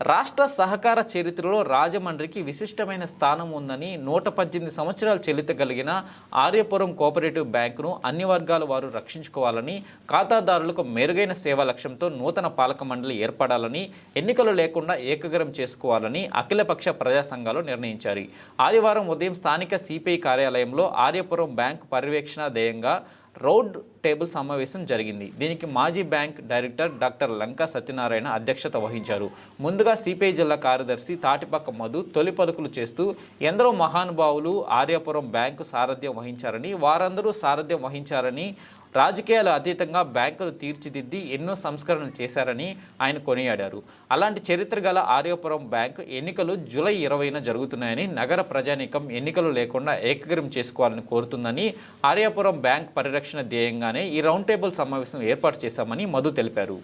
రాష్ట్ర సహకార చరిత్రలో రాజమండ్రికి విశిష్టమైన స్థానం ఉందని నూట పద్దెనిమిది సంవత్సరాలు చెల్లిత కలిగిన ఆర్యపురం కోఆపరేటివ్ బ్యాంకును అన్ని వర్గాల వారు రక్షించుకోవాలని ఖాతాదారులకు మెరుగైన సేవా లక్ష్యంతో నూతన పాలక మండలి ఏర్పడాలని ఎన్నికలు లేకుండా ఏకగ్రం చేసుకోవాలని అఖిలపక్ష ప్రజా సంఘాలు నిర్ణయించారు ఆదివారం ఉదయం స్థానిక సిపిఐ కార్యాలయంలో ఆర్యపురం బ్యాంకు పర్యవేక్షణ ధ్యేయంగా రౌండ్ టేబుల్ సమావేశం జరిగింది. దీనికి మాజీ bank director doctor Lanka Satyanarayana అధ్యక్షత వహించారు. ముందుగా సిపిఐ జిల్లా కార్యదర్శి తాటిపక్క మధు తొలి పలుకులు చేస్తూ ఎందరో మహానుభావులు ఆర్యాపురం బ్యాంకు సారథ్యం వహించారని వారందరూ సారథ్యం వహించారని రాజకీయాలు అతీతంగా బ్యాంకులు తీర్చిదిద్ది ఎన్నో సంస్కరణలు చేశారని ఆయన కొనియాడారు. అలాంటి చరిత్ర గల ఆర్యపురం బ్యాంకు ఎన్నికలు జూలై ఇరవైన జరుగుతున్నాయని నగర ప్రజానీకం ఎన్నికలు లేకుండా ఏకగ్రం చేసుకోవాలని కోరుతుందని ఆర్యాపురం బ్యాంక్ పరిరక్షణ ధ్యేయంగానే ఈ రౌండ్ టేబుల్ సమావేశం ఏర్పాటు చేశామని మధు తెలిపారు.